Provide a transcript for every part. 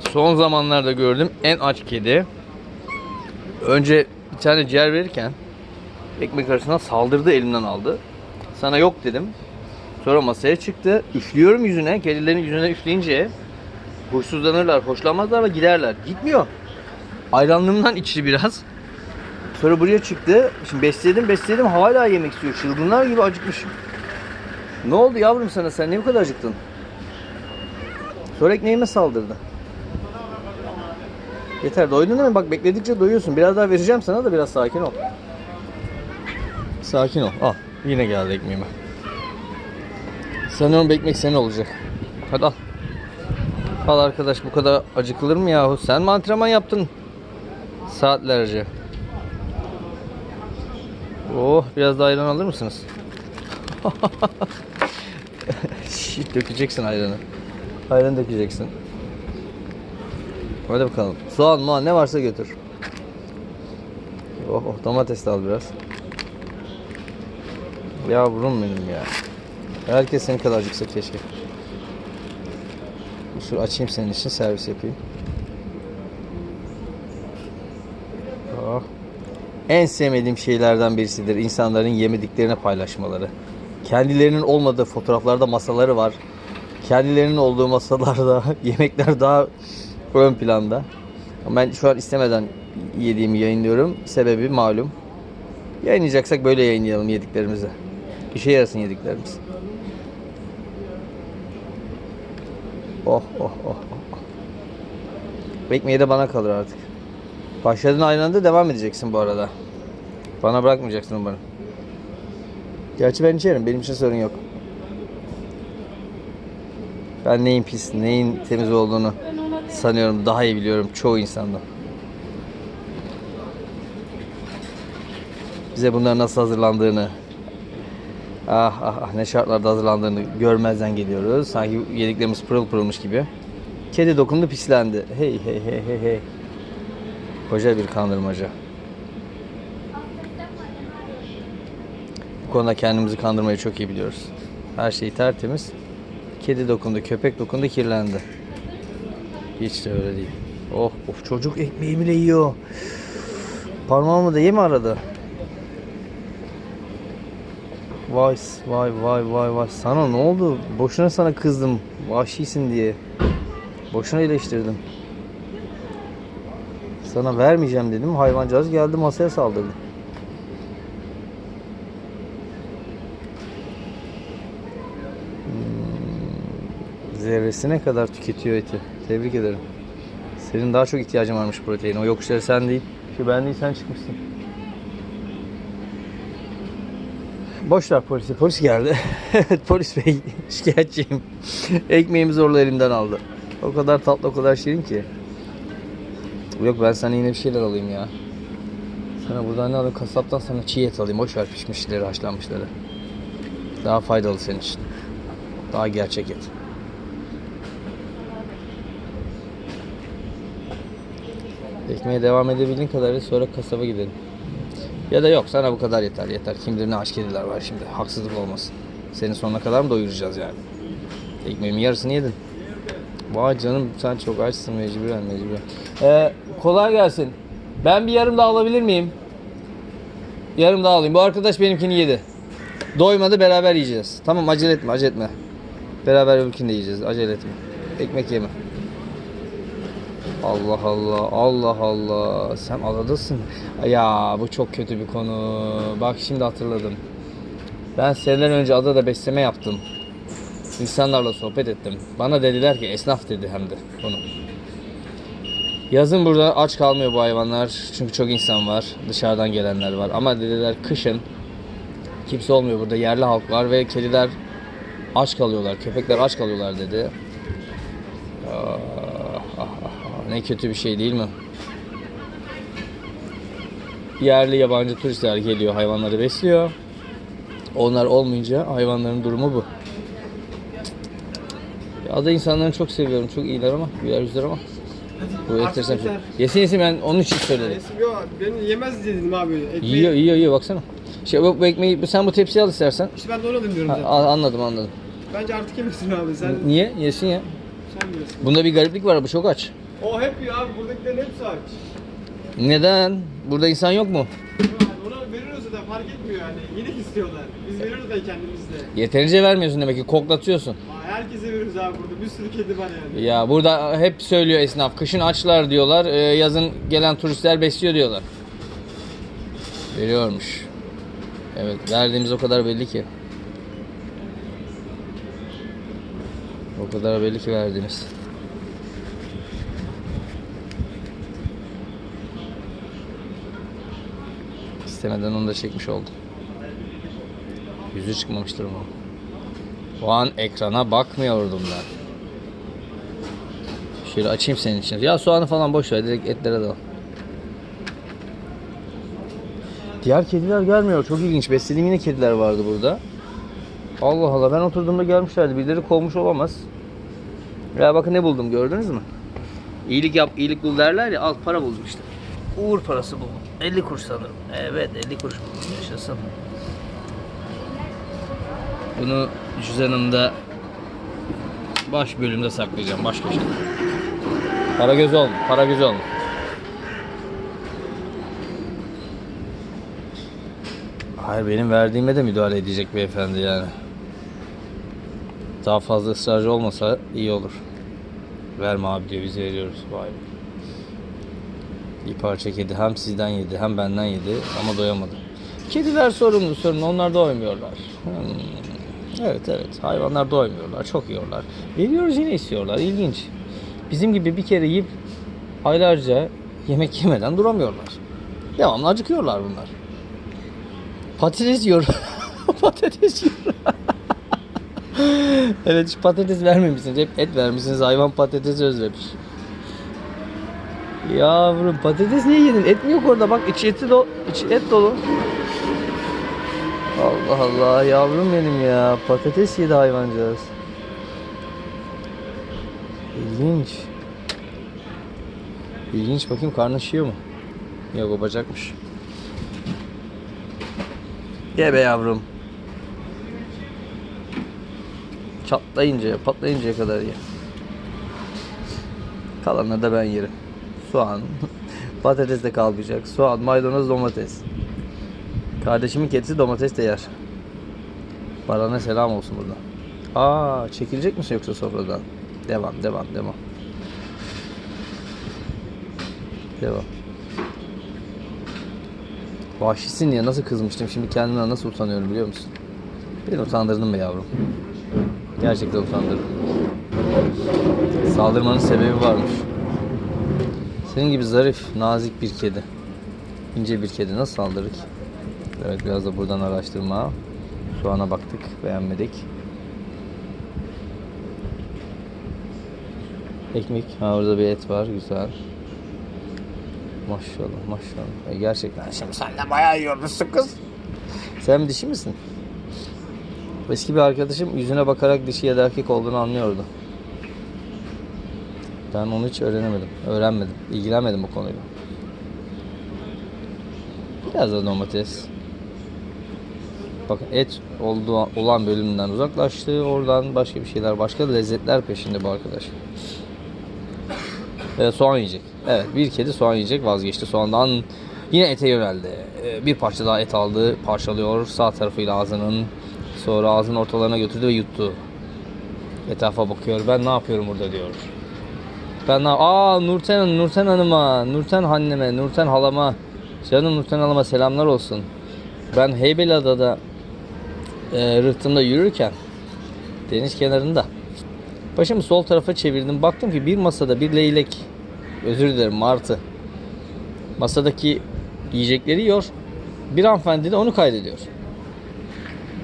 son zamanlarda gördüm en aç kedi. Önce bir tane ciğer verirken ekmek arasına saldırdı elimden aldı. Sana yok dedim. Sonra masaya çıktı. Üflüyorum yüzüne. Kedilerin yüzüne üfleyince huysuzlanırlar, hoşlanmazlar ama giderler. Gitmiyor. Ayranlığımdan içti biraz. Sonra buraya çıktı. Şimdi besledim besledim hala yemek istiyor. Çılgınlar gibi acıkmış. Ne oldu yavrum sana? Sen niye bu kadar acıktın? Sonra ekmeğime saldırdı. Yeter doydun değil mi? Bak bekledikçe doyuyorsun. Biraz daha vereceğim sana da biraz sakin ol. Sakin ol. Al. Yine geldi ekmeğime. Sanıyorum ekmek senin olacak. Hadi al. Al arkadaş bu kadar acıkılır mı yahu? Sen mi antrenman yaptın? Saatlerce. Oh biraz daha ayran alır mısınız? Dökeceksin ayranı. Ayran dökeceksin. Hadi bakalım. Soğan, muğan ne varsa götür. Oh, oh domates de al biraz. Yavrum benim ya. Herkes senin kadar acıksa keşke. Şu açayım senin için servis yapayım. Oh. En sevmediğim şeylerden birisidir insanların yemediklerini paylaşmaları. Kendilerinin olmadığı fotoğraflarda masaları var. Kendilerinin olduğu masalarda yemekler daha ön planda. Ama Ben şu an istemeden yediğimi yayınlıyorum. Sebebi malum. Yayınlayacaksak böyle yayınlayalım yediklerimizi. İşe yarasın yediklerimiz. Oh oh oh oh. oh. Ekmeği de bana kalır artık. Başladığın aynı anda devam edeceksin bu arada. Bana bırakmayacaksın umarım. Gerçi ben içerim. Benim için sorun yok. Ben neyin pis, neyin temiz olduğunu sanıyorum daha iyi biliyorum çoğu insandan. Bize bunların nasıl hazırlandığını, ah ah ah ne şartlarda hazırlandığını görmezden geliyoruz. Sanki yediklerimiz pırıl pırılmış gibi. Kedi dokundu pislendi. Hey hey hey hey hey. Koca bir kandırmaca. Bu konuda kendimizi kandırmayı çok iyi biliyoruz. Her şey tertemiz. Kedi dokundu, köpek dokundu, kirlendi. Hiç de öyle değil. Oh, of çocuk ekmeğimi bile yiyor. Parmağımı da yeme arada. Vay vay vay vay vay. Sana ne oldu? Boşuna sana kızdım. Vahşisin diye. Boşuna eleştirdim. Sana vermeyeceğim dedim. Hayvancağız geldi masaya saldırdı. Hmm, Zerresine kadar tüketiyor eti. Tebrik ederim. Senin daha çok ihtiyacın varmış proteine. O yokuşları sen değil. Şu ben değil sen çıkmışsın. Boş ver polisi. Polis geldi. evet polis bey. Şikayetçiyim. Ekmeğimi zorla elimden aldı. O kadar tatlı o kadar şirin ki. Yok ben sana yine bir şeyler alayım ya. Sana buradan ne alayım? Kasaptan sana çiğ et alayım. Boş ver pişmişleri, haşlanmışları. Daha faydalı senin için. Daha gerçek et. Ekmeğe devam edebildiğin kadarıyla sonra kasaba gidelim. Ya da yok sana bu kadar yeter yeter. Kim bilir ne aç kediler var şimdi. Haksızlık olmasın. Seni sonuna kadar mı doyuracağız yani? Ekmeğimin yarısını yedin. Vay canım sen çok açsın mecburen mecburen. Ee, kolay gelsin. Ben bir yarım daha alabilir miyim? Yarım daha alayım. Bu arkadaş benimkini yedi. Doymadı beraber yiyeceğiz. Tamam acele etme acele etme. Beraber öbürkünü de yiyeceğiz. Acele etme. Ekmek yeme. Allah Allah Allah Allah sen adadasın. Ya bu çok kötü bir konu. Bak şimdi hatırladım. Ben seneler önce adada besleme yaptım. İnsanlarla sohbet ettim. Bana dediler ki esnaf dedi hem de bunu. Yazın burada aç kalmıyor bu hayvanlar. Çünkü çok insan var. Dışarıdan gelenler var. Ama dediler kışın kimse olmuyor burada. Yerli halk var ve kediler aç kalıyorlar. Köpekler aç kalıyorlar dedi. Ah. Ne kötü bir şey değil mi? Yerli yabancı turistler geliyor hayvanları besliyor. Onlar olmayınca hayvanların durumu bu. Ya Ada insanlarını çok seviyorum. Çok iyiler ama. Güler yüzler ama. Bu enteresan şey. Yesin yesin ben onun için söyledim. Yok beni yemez dedim abi. Ekmeği, Yiyor yiyor yiyor baksana. Şey bu, bu ekmeği sen bu tepsiyi al istersen. İşte ben de onu alayım diyorum Ha, zaten. a- anladım anladım. Bence artık yemesin abi sen Niye? Yesin ya. sen bilirsin. Bunda bir gariplik var bu çok aç. O hep yiyor abi. Buradakilerin hepsi aç. Neden? Burada insan yok mu? Ona veriyoruz da fark etmiyor yani. Yine istiyorlar. Biz veriyoruz da kendimiz de. Yeterince vermiyorsun demek ki koklatıyorsun. Aa, Herkese veriyoruz abi burada. Bir sürü kedi var yani. Ya burada hep söylüyor esnaf. Kışın açlar diyorlar. e, Yazın gelen turistler besliyor diyorlar. Veriyormuş. Evet verdiğimiz o kadar belli ki. O kadar belli ki verdiğimiz. İstemeden onu da çekmiş oldum. Yüzü çıkmamıştır ama. O an ekrana bakmıyordum ben. Şöyle açayım senin için. Ya soğanı falan boş ver. Direkt etlere dal. Diğer kediler gelmiyor. Çok ilginç. Beslediğim yine kediler vardı burada. Allah Allah. Ben oturduğumda gelmişlerdi. Birileri kovmuş olamaz. Ya bakın ne buldum gördünüz mü? İyilik yap, iyilik bul derler ya. Al para buldum işte. Uğur parası bu. 50 kuruş sanırım. Evet 50 kuruş. Yaşasın. Bunu cüzdanımda baş bölümde saklayacağım. Baş köşede. Para göz olma. Para göz olma. Hayır benim verdiğime de müdahale edecek beyefendi yani. Daha fazla ısrarcı olmasa iyi olur. Verme abi diyor biz veriyoruz. Vay be. Bir parça kedi hem sizden yedi hem benden yedi ama doyamadı. Kediler sorumlu sorun onlar doymuyorlar. Hmm. Evet evet hayvanlar doymuyorlar çok yiyorlar. Veriyoruz yine istiyorlar ilginç. Bizim gibi bir kere yiyip aylarca yemek yemeden duramıyorlar. Devamlı acıkıyorlar bunlar. Patates yiyor. patates yiyor. evet hiç patates vermemişsiniz. Hep et vermişsiniz. Hayvan patatesi özlemiş. Yavrum patates niye yedin? Et mi yok orada? Bak içi eti do içi et dolu. Allah Allah yavrum benim ya. Patates yedi hayvancağız. İlginç. İlginç bakayım karnı şişiyor mu? Yok o bacakmış. Ye be yavrum. Çatlayınca, patlayıncaya kadar ye. Kalanını da ben yerim. Soğan, patates de kalmayacak. Soğan, maydanoz, domates. Kardeşimin kedisi domates de yer. Barana selam olsun burada. Aa, çekilecek misin yoksa sofradan? Devam, devam, devam. Devam. Vahşisin ya nasıl kızmıştım şimdi kendimden nasıl utanıyorum biliyor musun? Beni utandırdın be yavrum. Gerçekten utandırdın. Saldırmanın sebebi varmış. Senin gibi zarif, nazik bir kedi. ince bir kedi nasıl saldırır ki? Evet biraz da buradan araştırma. Soğana baktık, beğenmedik. Ekmek, ha orada bir et var, güzel. Maşallah maşallah. E, gerçekten şimdi sen de bayağı yiyormuşsun kız. Sen dişi misin? Eski bir arkadaşım yüzüne bakarak dişi ya da erkek olduğunu anlıyordu. Ben onu hiç öğrenemedim. Öğrenmedim. İlgilenmedim bu konuyla. Biraz da domates. Bakın et olduğu olan bölümünden uzaklaştı. Oradan başka bir şeyler, başka lezzetler peşinde bu arkadaş. Ee, soğan yiyecek. Evet bir kedi soğan yiyecek vazgeçti. Soğandan yine ete yöneldi. Ee, bir parça daha et aldı. Parçalıyor sağ tarafıyla ağzının. Sonra ağzının ortalarına götürdü ve yuttu. Etrafa bakıyor. Ben ne yapıyorum burada diyor. Ben Aa Nurten, Nurten Hanım'a, Nurten anneme, Nurten halama. Canım Nurten halama selamlar olsun. Ben Heybeliada'da e, rıhtımda yürürken deniz kenarında başımı sol tarafa çevirdim. Baktım ki bir masada bir leylek, özür dilerim martı. Masadaki yiyecekleri yiyor. Bir hanımefendi de onu kaydediyor.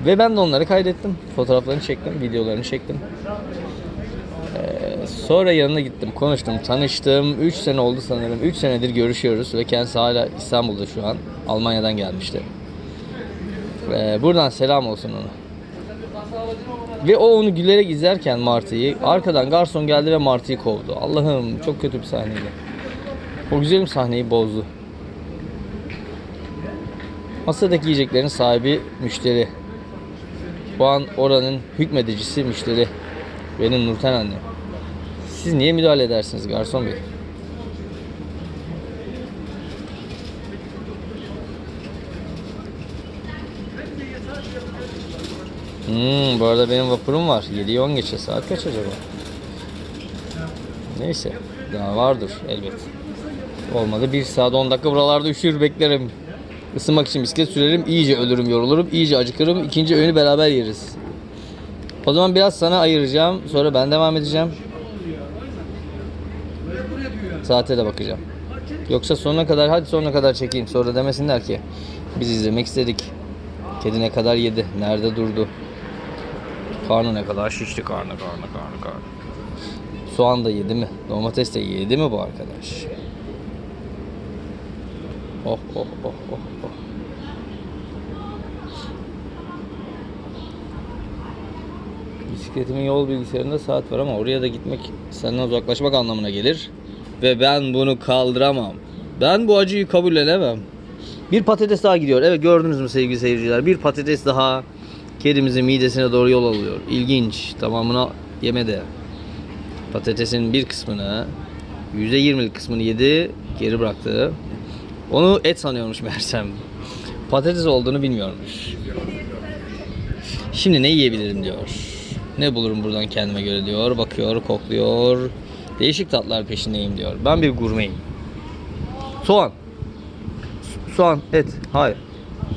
Ve ben de onları kaydettim. Fotoğraflarını çektim, videolarını çektim. Sonra yanına gittim, konuştum, tanıştım. 3 sene oldu sanırım. 3 senedir görüşüyoruz ve kendisi hala İstanbul'da şu an. Almanya'dan gelmişti. Ee, buradan selam olsun ona. Ve o onu gülerek izlerken Martı'yı arkadan garson geldi ve Martı'yı kovdu. Allah'ım çok kötü bir sahneydi. O güzelim sahneyi bozdu. Masadaki yiyeceklerin sahibi müşteri. Bu an oranın hükmedicisi müşteri. Benim Nurten anne. Siz niye müdahale edersiniz garson bey? Hmm, bu arada benim vapurum var. 7'yi 10 geçe. Saat kaç acaba? Neyse. Daha vardır elbet. Olmadı. 1 saat 10 dakika buralarda üşür beklerim. Isınmak için bisiklet sürerim. iyice ölürüm, yorulurum. iyice acıkırım. İkinci öğünü beraber yeriz. O zaman biraz sana ayıracağım. Sonra ben devam edeceğim. Saate de bakacağım. Yoksa sonuna kadar hadi sonuna kadar çekeyim. Sonra demesinler ki biz izlemek istedik. Kedi ne kadar yedi? Nerede durdu? Karnı ne kadar şişti? Karnı, karnı, karnı, karnı. Soğan da yedi mi? Domates de yedi mi bu arkadaş? Oh oh oh oh oh. Bisikletimin yol bilgisayarında saat var ama oraya da gitmek senden uzaklaşmak anlamına gelir. Ve ben bunu kaldıramam. Ben bu acıyı kabul edemem. Bir patates daha gidiyor. Evet gördünüz mü sevgili seyirciler? Bir patates daha kedimizin midesine doğru yol alıyor. İlginç. Tamamını yemedi. Patatesin bir kısmını %20'lik kısmını yedi, geri bıraktı. Onu et sanıyormuş Mersem. Patates olduğunu bilmiyormuş. Şimdi ne yiyebilirim diyor. Ne bulurum buradan kendime göre diyor. Bakıyor, kokluyor. Değişik tatlar peşindeyim diyor. Ben bir gurmeyim. Soğan. So- Soğan, et. Hayır.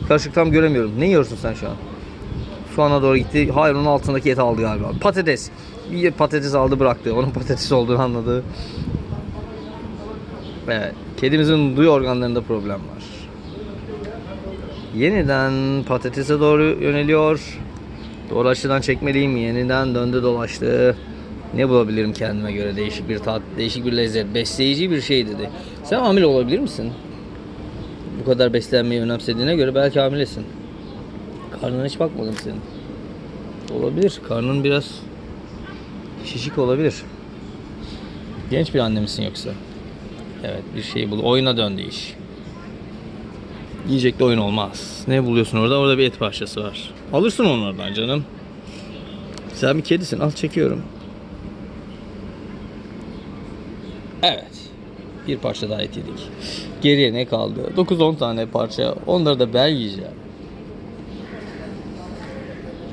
Karışık tam göremiyorum. Ne yiyorsun sen şu an? Soğana doğru gitti. Hayır onun altındaki eti aldı galiba. Patates. Bir patates aldı bıraktı. Onun patates olduğunu anladı. Evet. Kedimizin duyu organlarında problem var. Yeniden patatese doğru yöneliyor. Doğru açıdan çekmeliyim. Yeniden döndü dolaştı. Ne bulabilirim kendime göre değişik bir tat, değişik bir lezzet, besleyici bir şey dedi. Sen hamile olabilir misin? Bu kadar beslenmeyi önemsediğine göre belki hamilesin. Karnına hiç bakmadım senin. Olabilir. Karnın biraz şişik olabilir. Genç bir anne misin yoksa? Evet bir şey bul. Oyuna döndü iş. Yiyecekli oyun olmaz. Ne buluyorsun orada? Orada bir et parçası var. Alırsın onu oradan canım. Sen bir kedisin. Al çekiyorum. Evet. Bir parça daha et yedik. Geriye ne kaldı? 9-10 tane parça. Onları da ben yiyeceğim.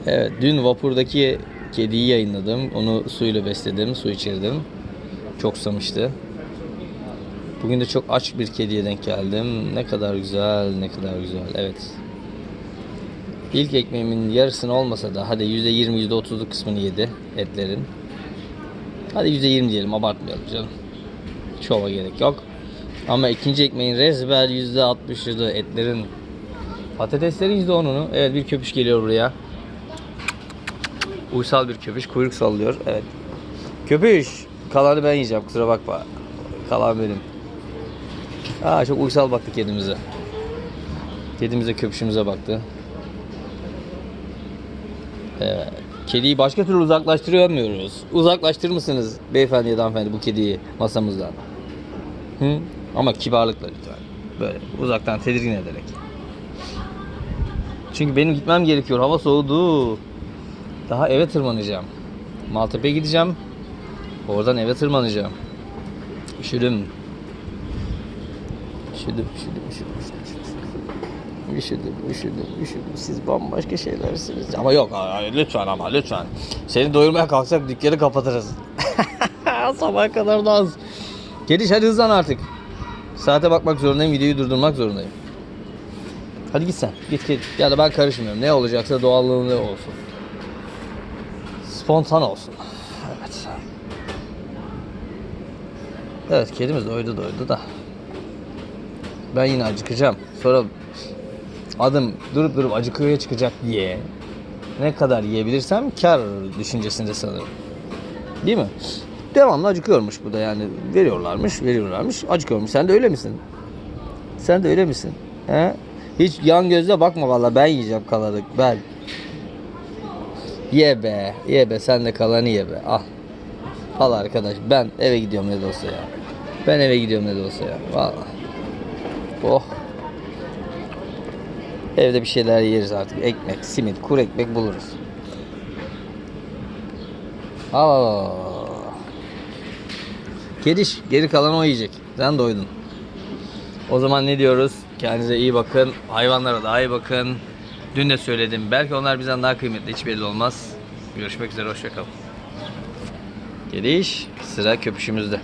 Evet, dün vapurdaki kediyi yayınladım. Onu suyla besledim, su içirdim. Çok susamıştı. Bugün de çok aç bir kediye denk geldim. Ne kadar güzel, ne kadar güzel. Evet. İlk ekmeğimin yarısını olmasa da hadi %20, %30'luk kısmını yedi etlerin. Hadi %20 diyelim, abartmayalım canım. Şova gerek yok. Ama ikinci ekmeğin resmen %60'ıydı etlerin. Patateslerin %10'unu. Evet bir köpüş geliyor buraya. Uysal bir köpüş kuyruk sallıyor. Evet. Köpüş. Kalanı ben yiyeceğim kusura bakma. Kalan benim. Aa çok uysal baktı kedimize. Kedimize köpüşümüze baktı. Evet. Kediyi başka türlü uzaklaştıramıyoruz. Uzaklaştırır mısınız beyefendi ya da hanımefendi bu kediyi masamızdan? Hı? Ama kibarlıkla lütfen. Böyle uzaktan tedirgin ederek. Çünkü benim gitmem gerekiyor. Hava soğudu. Daha eve tırmanacağım. Maltepe'ye gideceğim. Oradan eve tırmanacağım. Üşüdüm. Üşüdüm, üşüdüm, üşüdüm, üşüdüm. Üşüdüm, üşüdüm, üşüdüm. Siz bambaşka şeylersiniz. Ama yok, lütfen ama lütfen. Seni doyurmaya kalksak dükkanı kapatırız. Sabaha kadar da az. Geliş hadi hızlan artık. Saate bakmak zorundayım, videoyu durdurmak zorundayım. Hadi git sen, git git. Ya da ben karışmıyorum. Ne olacaksa doğallığında olsun. Spontan olsun. Evet. Evet kedimiz doydu doydu da. Ben yine acıkacağım. Sonra adım durup durup acıkıya çıkacak diye ne kadar yiyebilirsem kar düşüncesinde sanırım. Değil mi? Devamlı acıkıyormuş bu da yani. Veriyorlarmış, veriyorlarmış. Acıkıyormuş. Sen de öyle misin? Sen de öyle misin? He? Hiç yan gözle bakma valla ben yiyeceğim kalanı. Ben. Ye be. Ye be. Sen de kalanı ye be. Al. Al arkadaş. Ben eve gidiyorum ne de olsa ya. Ben eve gidiyorum ne de olsa ya. Valla. Oh. Evde bir şeyler yeriz artık. Ekmek, simit, kuru ekmek buluruz. Al al al, Kediş. Geri kalan o yiyecek. Sen doydun. O zaman ne diyoruz? Kendinize iyi bakın. Hayvanlara da iyi bakın. Dün de söyledim. Belki onlar bizden daha kıymetli. Hiç belli olmaz. Görüşmek üzere. Hoşçakalın. Geliş sıra köpüşümüzde.